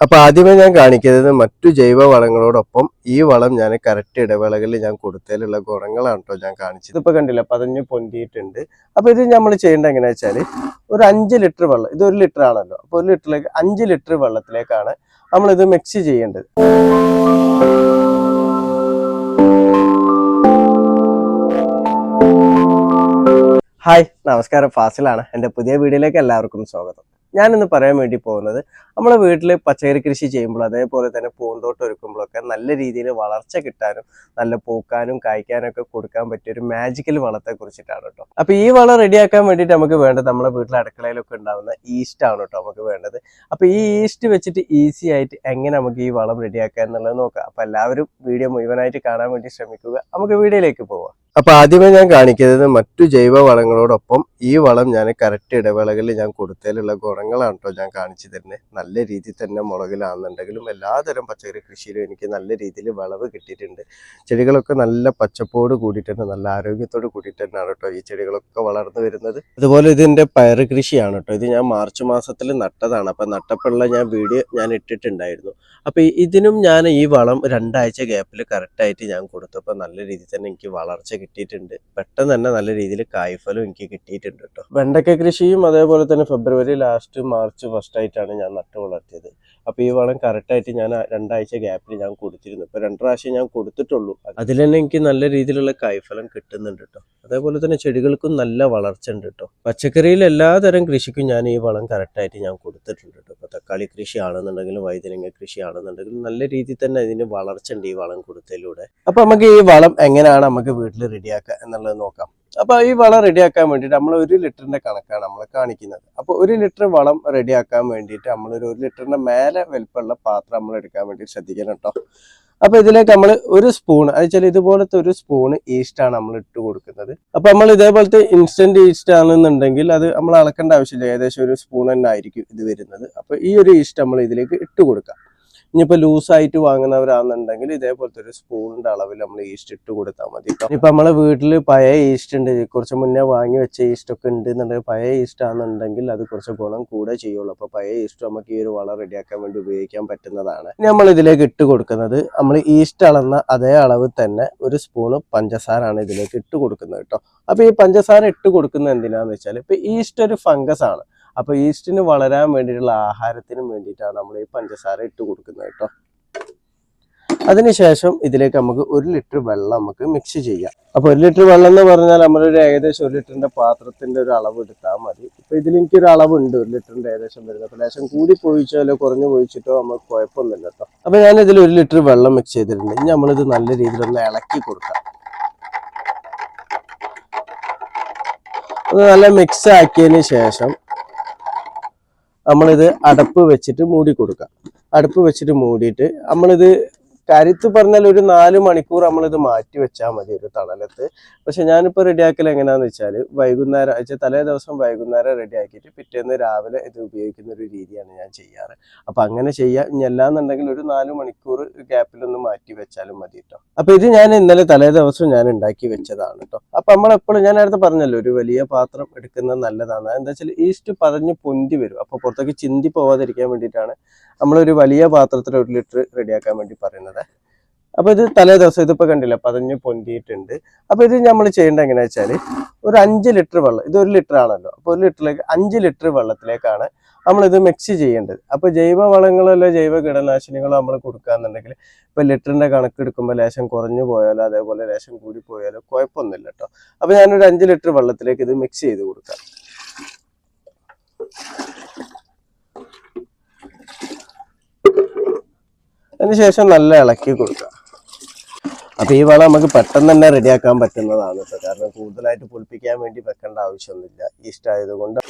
അപ്പൊ ആദ്യമേ ഞാൻ കാണിക്കുന്നത് മറ്റു ജൈവ വളങ്ങളോടൊപ്പം ഈ വളം ഞാൻ കറക്റ്റ് ഇടവേളകളിൽ ഞാൻ കൊടുത്തതിലുള്ള ഗുണങ്ങളാണ് കേട്ടോ ഞാൻ കാണിച്ചത്. ഇതിപ്പോ കണ്ടില്ല പതഞ്ഞ് പൊന്തിയിട്ടുണ്ട്. അപ്പൊ ഇത് നമ്മൾ ചെയ്യേണ്ടത് എങ്ങനെയാ വെച്ചാൽ ഒരു അഞ്ച് ലിറ്റർ വെള്ളം ഇത് ഒരു ലിറ്റർ ആണല്ലോ. അപ്പൊ ഒരു ലിറ്ററിലേക്ക് അഞ്ച് ലിറ്റർ വെള്ളത്തിലേക്കാണ് നമ്മൾ ഇത് മിക്സ് ചെയ്യേണ്ടത്. ഹായ് നമസ്കാരം. ഫാസിലാണ്. എന്റെ പുതിയ വീഡിയോയിലേക്ക് എല്ലാവർക്കും സ്വാഗതം. ഞാൻ ഇന്ന് പറയാൻ വേണ്ടി പോകുന്നത് നമ്മളെ വീട്ടിൽ പച്ചക്കറി കൃഷി ചെയ്യുമ്പോൾ അതേപോലെ തന്നെ പൂന്തോട്ടം ഒരുക്കുമ്പോഴൊക്കെ നല്ല രീതിയിൽ വളർച്ച കിട്ടാനും നല്ല പൂക്കാനും കായ്ക്കാനും ഒക്കെ കൊടുക്കാൻ പറ്റിയ ഒരു മാജിക്കൽ വളത്തെ കുറിച്ചിട്ടാണ് കേട്ടോ. അപ്പൊ ഈ വളം റെഡിയാക്കാൻ വേണ്ടിയിട്ട് നമുക്ക് വേണ്ടത് നമ്മുടെ വീട്ടിലെ അടുക്കളയിലൊക്കെ ഉണ്ടാവുന്ന ഈസ്റ്റ് ആണ് കേട്ടോ നമുക്ക് വേണ്ടത്. അപ്പൊ ഈ ഈസ്റ്റ് വെച്ചിട്ട് ഈസി ആയിട്ട് എങ്ങനെ നമുക്ക് ഈ വളം റെഡിയാക്കാം എന്നുള്ളത് നോക്കാം. അപ്പൊ എല്ലാവരും വീഡിയോ മുഴുവനായിട്ട് കാണാൻ വേണ്ടി ശ്രമിക്കുക. നമുക്ക് വീഡിയോയിലേക്ക് പോവാം. അപ്പൊ ആദ്യമേ ഞാൻ കാണിക്കുന്നത് മറ്റു ജൈവ വളങ്ങളോടൊപ്പം ഈ വളം ഞാൻ കറക്റ്റ് ഇടവേളകളിൽ ഞാൻ കൊടുത്തതിലുള്ള ഗുണങ്ങളാണ് കേട്ടോ ഞാൻ കാണിച്ചു തരുന്നത് നല്ല രീതിയിൽ തന്നെ മുളകിലാണെന്നുണ്ടെങ്കിലും എല്ലാതരം പച്ചക്കറി കൃഷിയിലും എനിക്ക് നല്ല രീതിയിൽ വിളവ് കിട്ടിയിട്ടുണ്ട്. ചെടികളൊക്കെ നല്ല പച്ചപ്പോട് കൂടിയിട്ടുണ്ട് നല്ല ആരോഗ്യത്തോട് കൂടിയിട്ട് തന്നെയാണ് കേട്ടോ ഈ ചെടികളൊക്കെ വളർന്നു വരുന്നത്. അതുപോലെ ഇതിന്റെ പയർ കൃഷിയാണ് കേട്ടോ. ഇത് ഞാൻ മാർച്ച് മാസത്തിൽ നട്ടതാണ്. അപ്പൊ നട്ടപ്പോഴുള്ള ഞാൻ വീഡിയോ ഞാൻ ഇട്ടിട്ടുണ്ടായിരുന്നു. അപ്പൊ ഇതിനും ഞാൻ ഈ വളം രണ്ടാഴ്ച ഗ്യാപ്പിൽ കറക്റ്റായിട്ട് ഞാൻ കൊടുത്തപ്പോൾ നല്ല രീതിയിൽ തന്നെ എനിക്ക് വളർച്ച കിട്ടിയിട്ടുണ്ട്. പെട്ടെന്ന് തന്നെ നല്ല രീതിയിൽ കായ്ഫലം എനിക്ക് കിട്ടിയിട്ടുണ്ട് കേട്ടോ. വെണ്ടക്ക കൃഷിയും അതേപോലെ തന്നെ ഫെബ്രുവരി ലാസ്റ്റ് മാർച്ച് ഫസ്റ്റ് ആയിട്ടാണ് ഞാൻ നട്ടു വളർത്തിയത്. അപ്പൊ ഈ വളം കറക്റ്റായിട്ട് ഞാൻ രണ്ടാഴ്ച ഗ്യാപ്പിൽ ഞാൻ കൊടുത്തിരുന്നു. ഇപ്പൊ രണ്ട് പ്രാവശ്യം ഞാൻ കൊടുത്തിട്ടുള്ളൂ. അതിൽ തന്നെ എനിക്ക് നല്ല രീതിയിലുള്ള കായ്ഫലം കിട്ടുന്നുണ്ട് കേട്ടോ. അതേപോലെ തന്നെ ചെടികൾക്കും നല്ല വളർച്ച ഉണ്ട് കേട്ടോ. പച്ചക്കറിയിൽ എല്ലാതരം കൃഷിക്കും ഞാൻ ഈ വളം കറക്റ്റായിട്ട് ഞാൻ കൊടുത്തിട്ടുണ്ട് കേട്ടോ. തക്കാളി കൃഷി ആണെന്നുണ്ടെങ്കിലും വൈദ്യനങ്ങ കൃഷി ആണെന്നുണ്ടെങ്കിലും നല്ല രീതിയിൽ തന്നെ ഇതിന് വളർച്ച ഉണ്ട് ഈ വളം കൊടുത്തതിലൂടെ. അപ്പൊ നമുക്ക് ഈ വളം എങ്ങനെയാണ് നമുക്ക് വീട്ടിൽ റെഡിയാക്കുക എന്നുള്ളത് നോക്കാം. അപ്പൊ ഈ വളം റെഡിയാക്കാൻ വേണ്ടിയിട്ട് നമ്മൾ ഒരു ലിറ്ററിന്റെ കണക്കാണ് നമ്മൾ കാണിക്കുന്നത്. അപ്പൊ ഒരു ലിറ്റർ വളം റെഡിയാക്കാൻ വേണ്ടിയിട്ട് നമ്മൾ ഒരു ഒരു ലിറ്ററിന്റെ മേലെ വലിപ്പമുള്ള പാത്രം നമ്മൾ എടുക്കാൻ വേണ്ടി ശ്രദ്ധിക്കണം കേട്ടോ. അപ്പൊ ഇതിലേക്ക് നമ്മൾ ഒരു സ്പൂൺ അത് വെച്ചാൽ ഇതുപോലത്തെ ഒരു സ്പൂൺ ഈസ്റ്റ് ആണ് നമ്മൾ ഇട്ട് കൊടുക്കുന്നത്. അപ്പൊ നമ്മൾ ഇതേപോലത്തെ ഇൻസ്റ്റന്റ് ഈസ്റ്റ് ആണെന്നുണ്ടെങ്കിൽ അത് നമ്മൾ അളക്കേണ്ട ആവശ്യമില്ല. ഏകദേശം ഒരു സ്പൂൺ തന്നെ ആയിരിക്കും ഇത് വരുന്നത്. അപ്പൊ ഈ ഒരു ഈസ്റ്റ് നമ്മൾ ഇതിലേക്ക് ഇട്ട് കൊടുക്കാം. ഇനിയിപ്പോ ലൂസായിട്ട് വാങ്ങുന്നവരാണെന്നുണ്ടെങ്കിൽ ഇതേപോലത്തെ ഒരു സ്പൂണിന്റെ അളവിൽ നമ്മൾ ഈസ്റ്റ് ഇട്ട് കൊടുത്താൽ മതി ഇപ്പം നമ്മളെ വീട്ടിൽ പഴയ ഈസ്റ്റ് ഉണ്ട്. കുറച്ച് മുന്നേ വാങ്ങി വെച്ച ഈസ്റ്റ് ഒക്കെ ഉണ്ട് എന്നുണ്ടെങ്കിൽ പഴയ ഈസ്റ്റ് ആണെന്നുണ്ടെങ്കിൽ അത് കുറച്ച് ഗുണം കൂടെ ചെയ്യുള്ളൂ. അപ്പോൾ പഴയ ഈസ്റ്റ് നമുക്ക് ഈ ഒരു വളം റെഡിയാക്കാൻ വേണ്ടി ഉപയോഗിക്കാൻ പറ്റുന്നതാണ്. ഇനി നമ്മൾ ഇതിലേക്ക് ഇട്ട് കൊടുക്കുന്നത് നമ്മൾ ഈസ്റ്റ് അളന്ന അതേ അളവ് തന്നെ ഒരു സ്പൂണ് പഞ്ചസാരാണ് ഇതിലേക്ക് ഇട്ട് കൊടുക്കുന്നത് കേട്ടോ അപ്പോൾ ഈ പഞ്ചസാര ഇട്ട് കൊടുക്കുന്നത് എന്തിനാന്ന് വെച്ചാൽ ഇപ്പോൾ ഈസ്റ്റ് ഒരു ഫംഗസ് ആണ്. അപ്പൊ ഈസ്റ്റിന് വളരാൻ വേണ്ടിയിട്ടുള്ള ആഹാരത്തിനും വേണ്ടിയിട്ടാണ് നമ്മൾ ഈ പഞ്ചസാര ഇട്ട് കൊടുക്കുന്നത് കേട്ടോ. അതിനുശേഷം ഇതിലേക്ക് നമുക്ക് ഒരു ലിറ്റർ വെള്ളം നമുക്ക് മിക്സ് ചെയ്യാം. അപ്പൊ ഒരു ലിറ്റർ വെള്ളം എന്ന് പറഞ്ഞാൽ നമ്മളൊരു ഏകദേശം ഒരു ലിറ്ററിന്റെ പാത്രത്തിന്റെ ഒരു അളവ് എടുത്താൽ മതി. ഇപ്പൊ ഇതിൽ എനിക്കൊരു അളവുണ്ട് ഒരു ലിറ്ററിന്റെ ഏകദേശം വരുന്നത്. അപ്പൊ ലേശം കൂടി പോയിച്ചാലോ കുറഞ്ഞു പോയിച്ചിട്ടോ നമുക്ക് കുഴപ്പമൊന്നുമില്ല കേട്ടോ. അപ്പൊ ഞാൻ ഇതിൽ ഒരു ലിറ്റർ വെള്ളം മിക്സ് ചെയ്തിട്ടുണ്ട്. ഇനി നമ്മളിത് നല്ല രീതിയിൽ ഒന്ന് ഇളക്കി കൊടുക്കാം. അത് നല്ല മിക്സ് ആക്കിയതിന് ശേഷം നമ്മളിത് അടപ്പ് വെച്ചിട്ട് മൂടി കൊടുക്കുക അടപ്പ് വെച്ചിട്ട് മൂടിയിട്ട് നമ്മളിത് കരുത്ത് പറഞ്ഞാൽ ഒരു നാല് മണിക്കൂർ നമ്മളിത് മാറ്റി വെച്ചാൽ മതി ഒരു തണലത്ത്. പക്ഷെ ഞാനിപ്പോൾ റെഡിയാക്കൽ എങ്ങനെയാന്ന് വെച്ചാൽ വൈകുന്നേരം വെച്ചാൽ തലേ ദിവസം വൈകുന്നേരം റെഡിയാക്കിയിട്ട് പിറ്റേന്ന് രാവിലെ ഇത് ഉപയോഗിക്കുന്ന ഒരു രീതിയാണ് ഞാൻ ചെയ്യാറ്. അപ്പം അങ്ങനെ ചെയ്യാം ഇനി അല്ലാന്നുണ്ടെങ്കിൽ ഒരു നാല് മണിക്കൂർ ഗ്യാപ്പിലൊന്ന് മാറ്റി വെച്ചാലും മതി കേട്ടോ അപ്പം ഇത് ഞാൻ ഇന്നലെ തലേ ദിവസം ഞാൻ ഉണ്ടാക്കി വെച്ചതാണ് കേട്ടോ അപ്പം നമ്മളെപ്പോഴും ഞാൻ നേരത്തെ പറഞ്ഞല്ലോ ഒരു വലിയ പാത്രം എടുക്കുന്നത് നല്ലതാണ്. എന്താ വെച്ചാൽ ഈസ്റ്റ് പതഞ്ഞ് പൊന്തി വരും. അപ്പോൾ പുറത്തേക്ക് ചിന്തി പോവാതിരിക്കാൻ വേണ്ടിയിട്ടാണ് നമ്മളൊരു വലിയ പാത്രത്തിൽ ഒരു ലിറ്റർ റെഡിയാക്കാൻ വേണ്ടി പറയുന്നത്. അപ്പൊ ഇത് തലേ ദിവസം ഇതിപ്പോ കണ്ടില്ല പതഞ്ഞ് പൊന്തിയിട്ടുണ്ട്. അപ്പൊ ഇത് നമ്മൾ ചെയ്യേണ്ടത് എങ്ങനെയാ വെച്ചാൽ ഒരു അഞ്ച് ലിറ്റർ വെള്ളം ഇത് ഒരു ലിറ്റർ ആണല്ലോ. അപ്പൊ ഒരു ലിറ്ററിലേക്ക് അഞ്ച് ലിറ്റർ വെള്ളത്തിലേക്കാണ് നമ്മൾ ഇത് മിക്സ് ചെയ്യേണ്ടത്. അപ്പൊ ജൈവ വളങ്ങളോ അല്ലെ ജൈവ കീടനാശിനികളോ നമ്മൾ കൊടുക്കാന്നുണ്ടെങ്കിൽ ഇപ്പൊ ലിറ്ററിന്റെ കണക്ക് എടുക്കുമ്പോൾ ലേശം കുറഞ്ഞു പോയാലോ അതേപോലെ ലേശം കൂടി പോയാലോ കുഴപ്പമൊന്നുമില്ല കേട്ടോ അപ്പൊ ഞാനൊരു അഞ്ച് ലിറ്റർ വെള്ളത്തിലേക്ക് ഇത് മിക്സ് ചെയ്ത് കൊടുക്കാം. അതിനുശേഷം നല്ല ഇളക്കി കൊടുക്കുക. അപ്പൊ ഈ വളം നമുക്ക് പെട്ടെന്ന് തന്നെ റെഡിയാക്കാൻ പറ്റുന്നതാണ് കേട്ടോ കാരണം കൂടുതലായിട്ട് പൊളിപ്പിക്കാൻ വേണ്ടി വെക്കേണ്ട ആവശ്യമൊന്നുമില്ല.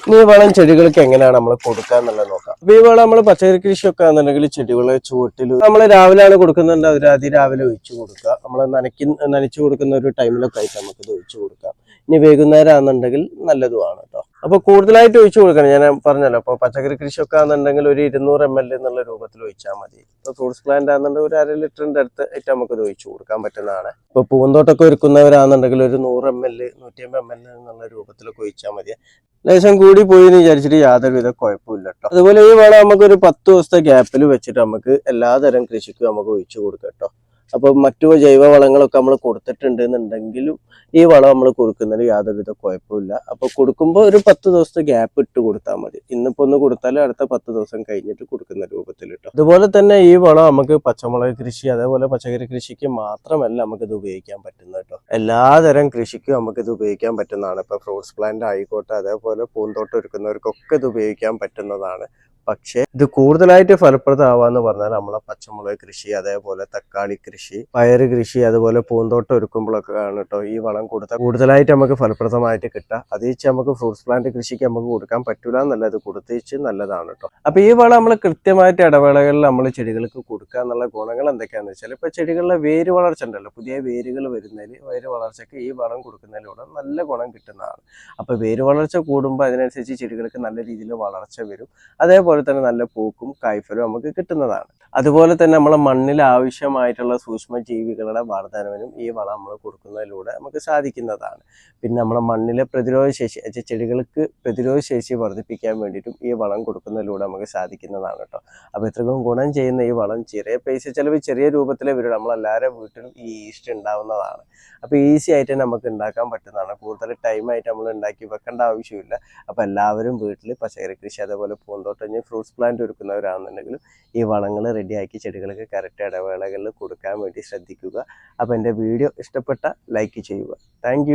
ഇനി ഈ വളം ചെടികൾക്ക് എങ്ങനെയാണ് നമ്മൾ കൊടുക്കുക എന്നുള്ളത് നോക്കാം. അപ്പൊ ഈ വളം നമ്മൾ പച്ചക്കറി കൃഷിയൊക്കെ ആണെന്നുണ്ടെങ്കിൽ ചെടികളെ ചുവട്ടിൽ നമ്മൾ രാവിലെയാണ് കൊടുക്കുന്നുണ്ട് അവർ അതിരാവിലെ ഒഴിച്ചു കൊടുക്കുക. നമ്മൾ നനയ്ക്ക് നനച്ചു കൊടുക്കുന്ന ഒരു ടൈമിലൊക്കെ ആയിട്ട് നമുക്ക് ഇത് ഒഴിച്ചു കൊടുക്കാം. ഇനി വൈകുന്നേരം ആണെന്നുണ്ടെങ്കിൽ നല്ലതുമാണ് അപ്പൊ കൂടുതലായിട്ട് ഒഴിച്ചു കൊടുക്കണം. ഞാൻ പറഞ്ഞല്ലോ അപ്പൊ പച്ചക്കറി ഒക്കെ ആണെന്നുണ്ടെങ്കിൽ ഒരു ഇരുന്നൂറ് എം എൽ എന്നുള്ള രൂപത്തിൽ ഒഴിച്ചാൽ മതി. ഇപ്പൊ ഫ്രൂട്ട്സ് പ്ലാന്റ് ആണെന്നുണ്ടെങ്കിൽ ഒരു അര ലിറ്ററിന്റെ അടുത്ത് നമുക്ക് ഇത് ഒഴിച്ചു കൊടുക്കാൻ പറ്റുന്നതാണ്. ഇപ്പൊ പൂന്തോട്ടൊക്കെ ഒരുക്കുന്നവരാണെന്നുണ്ടെങ്കിൽ ഒരു നൂറ് എം എൽ നൂറ്റി അമ്പത് എം എൽ എന്നുള്ള രൂപത്തിലൊക്കെ ഒഴിച്ചാൽ മതി. ലേശം കൂടി പോയി എന്ന് വിചാരിച്ചിട്ട് യാതൊരുവിധ കുഴപ്പമില്ല കേട്ടോ അതുപോലെ ഈ വളം നമുക്ക് ഒരു പത്ത് ദിവസത്തെ ഗ്യാപ്പിൽ വെച്ചിട്ട് നമുക്ക് എല്ലാതരം കൃഷിക്കും നമുക്ക് ഒഴിച്ചു കൊടുക്കാം കേട്ടോ അപ്പൊ മറ്റു ജൈവ വളങ്ങളൊക്കെ നമ്മൾ കൊടുത്തിട്ടുണ്ട് എന്നുണ്ടെങ്കിലും ഈ വളം നമ്മൾ കൊടുക്കുന്നതിൽ യാതൊരുവിധ കുഴപ്പമില്ല. അപ്പോൾ കൊടുക്കുമ്പോൾ ഒരു പത്ത് ദിവസത്തെ ഗ്യാപ്പ് ഇട്ട് കൊടുത്താൽ മതി. ഇന്നിപ്പോ ഒന്ന് കൊടുത്താൽ അടുത്ത പത്ത് ദിവസം കഴിഞ്ഞിട്ട് കൊടുക്കുന്ന രൂപത്തിൽ കേട്ടോ അതുപോലെ തന്നെ ഈ വളം നമുക്ക് പച്ചമുളക് കൃഷി അതേപോലെ പച്ചക്കറി കൃഷിക്ക് മാത്രമല്ല നമുക്ക് ഇത് ഉപയോഗിക്കാൻ പറ്റുന്നത് കേട്ടോ എല്ലാതരം കൃഷിക്കും നമുക്ക് ഇത് ഉപയോഗിക്കാൻ പറ്റുന്നതാണ്. ഇപ്പൊ ഫ്രൂട്ട്സ് പ്ലാന്റ് ആയിക്കോട്ടെ അതേപോലെ പൂന്തോട്ടം ഒരുക്കുന്നവർക്കൊക്കെ ഇത് ഉപയോഗിക്കാൻ പറ്റുന്നതാണ്. പക്ഷേ ഇത് കൂടുതലായിട്ട് ഫലപ്രദമാവാന്ന് പറഞ്ഞാൽ നമ്മളെ പച്ചമുളക് കൃഷി അതേപോലെ തക്കാളി കൃഷി പയറ് കൃഷി അതുപോലെ പൂന്തോട്ടം ഒരുക്കുമ്പോഴൊക്കെ ആണ് കേട്ടോ ഈ വളം കൊടുത്താൽ കൂടുതലായിട്ട് നമുക്ക് ഫലപ്രദമായിട്ട് കിട്ടുക. അത് വെച്ച് നമുക്ക് ഫ്രൂട്ട്സ് പ്ലാന്റ് കൃഷിക്ക് നമുക്ക് കൊടുക്കാൻ പറ്റൂല എന്നുള്ളത് കൊടുത്തേച്ച് നല്ലതാണ് കേട്ടോ അപ്പൊ ഈ വളം നമ്മൾ കൃത്യമായിട്ട് ഇടവേളകളിൽ നമ്മൾ ചെടികൾക്ക് കൊടുക്കുക എന്നുള്ള ഗുണങ്ങൾ എന്തൊക്കെയാണെന്ന് വെച്ചാൽ ഇപ്പൊ ചെടികളിലെ വേര് വളർച്ച ഉണ്ടല്ലോ. പുതിയ വേരുകൾ വരുന്നതിൽ വേര് വളർച്ചയ്ക്ക് ഈ വളം കൊടുക്കുന്നതിലൂടെ നല്ല ഗുണം കിട്ടുന്നതാണ്. അപ്പൊ വേര് വളർച്ച കൂടുമ്പോൾ അതിനനുസരിച്ച് ചെടികൾക്ക് നല്ല രീതിയിൽ വളർച്ച വരും. അതേപോലെ തന്നെ നല്ല പൂക്കും കായ്ഫലും നമുക്ക് കിട്ടുന്നതാണ്. അതുപോലെ തന്നെ നമ്മളെ മണ്ണിൽ ആവശ്യമായിട്ടുള്ള സൂക്ഷ്മ ജീവികളുടെ വർധനവിനും ഈ വളം നമ്മൾ കൊടുക്കുന്നതിലൂടെ നമുക്ക് സാധിക്കുന്നതാണ്. പിന്നെ നമ്മുടെ മണ്ണിലെ പ്രതിരോധ ശേഷി ചെടികൾക്ക് പ്രതിരോധ ശേഷി വർദ്ധിപ്പിക്കാൻ വേണ്ടിയിട്ടും ഈ വളം കൊടുക്കുന്നതിലൂടെ നമുക്ക് സാധിക്കുന്നതാണ് കേട്ടോ. അപ്പോൾ ഇത്രയും ഗുണം ചെയ്യുന്ന ഈ വളം ചെറിയ പൈസ ചിലവ് ചെറിയ രൂപത്തിലെ വരും. നമ്മളെല്ലാവരുടെ വീട്ടിലും ഈ ഈസ്റ്റ് ഉണ്ടാവുന്നതാണ്. അപ്പോൾ ഈസി ആയിട്ട് നമുക്ക് ഉണ്ടാക്കാൻ പറ്റുന്നതാണ്. കൂടുതൽ ടൈമായിട്ട് നമ്മൾ ഉണ്ടാക്കി വെക്കേണ്ട ആവശ്യമില്ല. അപ്പോൾ എല്ലാവരും വീട്ടിൽ പച്ചക്കറി കൃഷി അതേപോലെ പൂന്തോട്ടം ഫ്രൂട്ട്സ് പ്ലാന്റ് ഒരുക്കുന്നവരാണെന്നുണ്ടെങ്കിലും ഈ വളങ്ങൾ റെഡിയാക്കി ചെടികൾക്ക് കറക്റ്റ് ഇടവേളകളിൽ കൊടുക്കാൻ വേണ്ടി ശ്രദ്ധിക്കുക. അപ്പോൾ എന്റെ വീഡിയോ ഇഷ്ടപ്പെട്ട ലൈക്ക് ചെയ്യുക. താങ്ക്